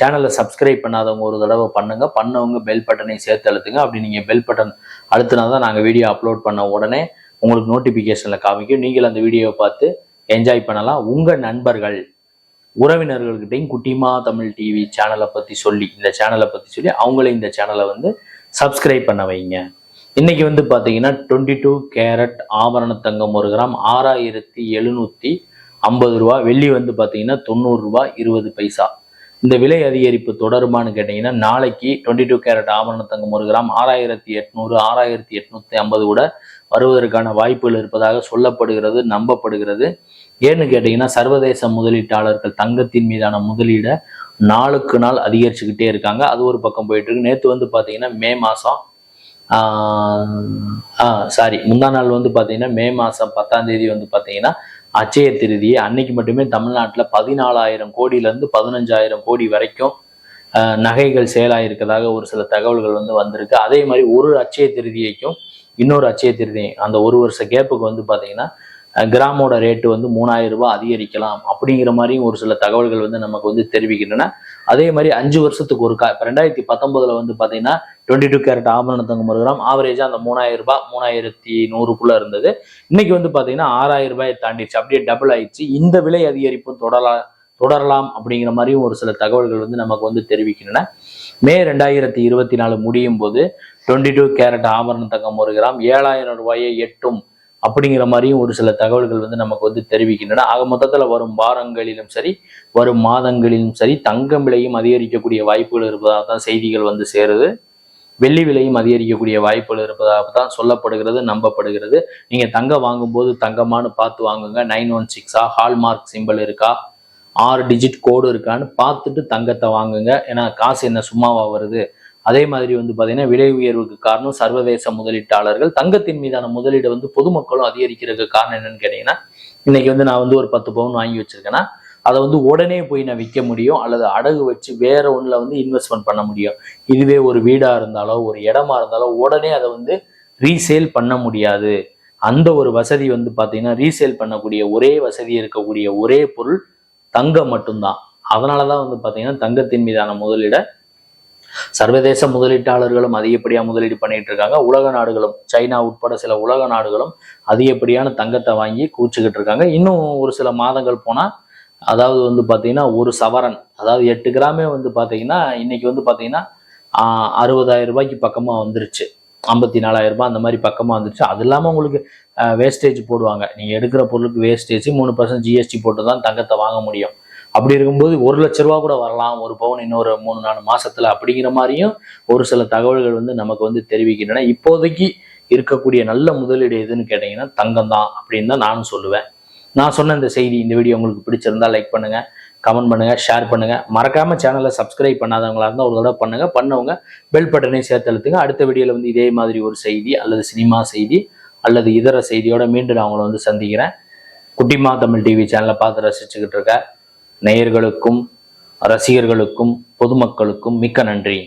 சேனலை சப்ஸ்கிரைப் பண்ணாதவங்க ஒரு தடவை பண்ணுங்க. பண்ணவங்க பெல் பட்டனை சேர்த்து அழுத்துங்க. அப்படி நீங்க பெல் பட்டன் அழுத்தினா தான் நாங்கள் வீடியோ அப்லோட் பண்ண உடனே உங்களுக்கு நோட்டிஃபிகேஷனில் காமிக்கும். நீங்கள் அந்த வீடியோவை பார்த்து என்ஜாய் பண்ணலாம். உங்க நண்பர்கள் உறவினர்கள்கிட்டையும் குட்டிமா தமிழ் டிவி சேனலை பத்தி சொல்லி இந்த சேனலை பத்தி சொல்லி அவங்களே இந்த சேனலை வந்து சப்ஸ்கிரைப் பண்ண வைங்க. இன்னைக்கு வந்து பாத்தீங்கன்னா டுவெண்ட்டி டூ கேரட் ஆபரண தங்கம் ஒரு கிராம் ஆறாயிரத்தி எழுநூத்தி ஐம்பது ரூபா வெள்ளி வந்து பாத்தீங்கன்னா தொண்ணூறு இருபது பைசா. இந்த விலை அதிகரிப்பு தொடருமான்னு கேட்டீங்கன்னா நாளைக்கு டுவெண்ட்டி டூ கேரட் ஆபரண தங்கம் ஒரு கிராம் ஆறாயிரத்தி எட்நூறு ஆறாயிரத்தி எட்நூத்தி ஐம்பது கூட வருவதற்கான வாய்ப்புகள் இருப்பதாக சொல்லப்படுகிறது நம்பப்படுகிறது. ஏன்னு கேட்டீங்கன்னா சர்வதேச முதலீட்டாளர்கள் தங்கத்தின் மீதான முதலீடை நாளுக்கு நாள் அதிகரிச்சுக்கிட்டே இருக்காங்க. அது ஒரு பக்கம் போயிட்டு இருக்கு நேற்று வந்து பார்த்தீங்கன்னா மே மாதம் சாரி முந்தா நாள் வந்து பார்த்தீங்கன்னா மே மாதம் பத்தாம் தேதி வந்து பார்த்தீங்கன்னா அச்சய திருதியை அன்னைக்கு மட்டுமே தமிழ்நாட்டில் பதினாலாயிரம் கோடியிலேருந்து பதினஞ்சாயிரம் கோடி வரைக்கும் ஆஹ், நகைகள் செயலாயிருக்கதாக ஒரு சில தகவல்கள் வந்து வந்திருக்கு. அதே மாதிரி ஒரு அச்சய திருதியைக்கும் இன்னொரு அச்சய திருதி அந்த ஒரு வருஷ கேப்புக்கு வந்து பார்த்தீங்கன்னா கிராமோட ரேட்டு வந்து மூணாயிரம் ரூபாய் அதிகரிக்கலாம் அப்படிங்கிற மாதிரியும் ஒரு சில தகவல்கள் வந்து நமக்கு வந்து தெரிவிக்கின்றன. அதே மாதிரி அஞ்சு வருஷத்துக்கு ஒருக்கா இப்போ ரெண்டாயிரத்தி பத்தொன்பதுல வந்து பார்த்தீங்கன்னா டுவெண்ட்டி டூ கேரட் ஆபரண தங்கம் ஒரு கிராம் ஆவரேஜாக அந்த மூணாயிரம் ரூபாய் மூணாயிரத்தி நூறுக்குள்ளே இருந்தது. இன்னைக்கு வந்து பார்த்தீங்கன்னா ஆறாயிரம் ரூபாயை தாண்டிடுச்சு. அப்படியே டபுள் ஆயிடுச்சு. இந்த விலை அதிகரிப்பு தொடரலாம் தொடரலாம் அப்படிங்கிற மாதிரியும் ஒரு சில தகவல்கள் வந்து நமக்கு வந்து தெரிவிக்கின்றன. மே ரெண்டாயிரத்தி இருபத்தி நாலு முடியும் போது டுவெண்ட்டி டூ கேரட் ஆபரண தங்கம் ஒரு கிராம் ஏழாயிரம் ரூபாயை எட்டும் அப்படிங்கிற மாதிரியும் ஒரு சில தகவல்கள் வந்து நமக்கு வந்து தெரிவிக்கின்றன. ஆக மொத்தத்தில் வரும் வாரங்களிலும் சரி வரும் மாதங்களிலும் சரி தங்கம் விலையும் அதிகரிக்கக்கூடிய வாய்ப்புகள் இருப்பதாக தான் செய்திகள் வந்து சேருது. வெள்ளி விலையும் அதிகரிக்கக்கூடிய வாய்ப்புகள் இருப்பதாக தான் சொல்லப்படுகிறது நம்பப்படுகிறது. நீங்கள் தங்கம் வாங்கும்போது தங்கமானு பார்த்து வாங்குங்க. நைன் ஒன் சிக்ஸா ஹால்மார்க் சிம்பிள் இருக்கா? ஆறு டிஜிட் கோடு இருக்கான்னு பார்த்துட்டு தங்கத்தை வாங்குங்க. ஏன்னா காசு என்ன சும்மாவா வருது? அதே மாதிரி வந்து பார்த்தீங்கன்னா விலை உயர்வுக்கு காரணம் சர்வதேச முதலீட்டாளர்கள். தங்கத்தின் மீதான முதலீடு வந்து பொதுமக்களும் அதிகரிக்கிறதுக்கு காரணம் என்னன்னு கேட்டீங்கன்னா இன்னைக்கு வந்து நான் வந்து ஒரு பத்து பவுன் வாங்கி வச்சிருக்கேன்னா அதை வந்து உடனே போய் நான் விற்க முடியும் அல்லது அடகு வச்சு வேற ஒன்றில் வந்து இன்வெஸ்ட்மெண்ட் பண்ண முடியும். இதுவே ஒரு வீடாக இருந்தாலோ ஒரு இடமா இருந்தாலோ உடனே அதை வந்து ரீசேல் பண்ண முடியாது. அந்த ஒரு வசதி வந்து பார்த்தீங்கன்னா ரீசேல் பண்ணக்கூடிய ஒரே வசதி இருக்கக்கூடிய ஒரே பொருள் தங்கம் மட்டும்தான். அதனால தான் வந்து பார்த்தீங்கன்னா தங்கத்தின் மீதான முதலீடை சர்வதேச முதலீட்டாளர்களும் அதிகப்படியாக முதலீடு பண்ணிட்டு இருக்காங்க உலக நாடுகளும் சைனா உட்பட சில உலக நாடுகளும் அதிகப்படியான தங்கத்தை வாங்கி கூச்சுக்கிட்டு இருக்காங்க இன்னும் ஒரு சில மாதங்கள் போனால் அதாவது வந்து பார்த்தீங்கன்னா ஒரு சவரன் அதாவது எட்டு கிராமே வந்து பார்த்தீங்கன்னா இன்னைக்கு வந்து பார்த்தீங்கன்னா அறுபதாயிரம் ரூபாய்க்கு பக்கமாக வந்துருச்சு. ஐம்பத்தி நாலாயிரம் ரூபாய் அந்த மாதிரி பக்கமாக வந்துருச்சு. அது இல்லாமல் உங்களுக்கு வேஸ்டேஜ் போடுவாங்க. நீங்கள் எடுக்கிற பொருளுக்கு வேஸ்டேஜ் மூணு பர்சன்ட் ஜிஎஸ்டி போட்டு தான் தங்கத்தை வாங்க முடியும். அப்படி இருக்கும்போது ஒரு லட்ச ரூபா கூட வரலாம். ஒரு பவுன் இன்னொரு மூணு நாலு மாசத்துல அப்படிங்கிற மாதிரியும் ஒரு சில தகவல்கள் வந்து நமக்கு வந்து தெரிவிக்கின்றன. இப்போதைக்கு இருக்கக்கூடிய நல்ல முதலீடு எதுன்னு கேட்டீங்கன்னா தங்கம் தான் அப்படின்னு தான் நானும் சொல்லுவேன். நான் சொன்ன இந்த செய்தி இந்த வீடியோ உங்களுக்கு பிடிச்சிருந்தா லைக் பண்ணுங்க கமெண்ட் பண்ணுங்க ஷேர் பண்ணுங்க. மறக்காம சேனலை சப்ஸ்கிரைப் பண்ணாதவங்களா இருந்தால் ஒரு தடவை பண்ணுங்க. பண்ணவங்க பெல் பட்டனையும் சேர்த்து அழுத்துங்க அடுத்த வீடியோவில் வந்து இதே மாதிரி ஒரு செய்தி அல்லது சினிமா செய்தி அல்லது இதர செய்தியோட மீண்டும் நான் உங்களை வந்து சந்திக்கிறேன். குட்டிமா தமிழ் டிவி சேனலை பார்த்து ரசிச்சுக்கிட்டு இருக்கேன் நேயர்களுக்கும் ரசிகர்களுக்கும் பொதுமக்களுக்கும் மிக்க நன்றி.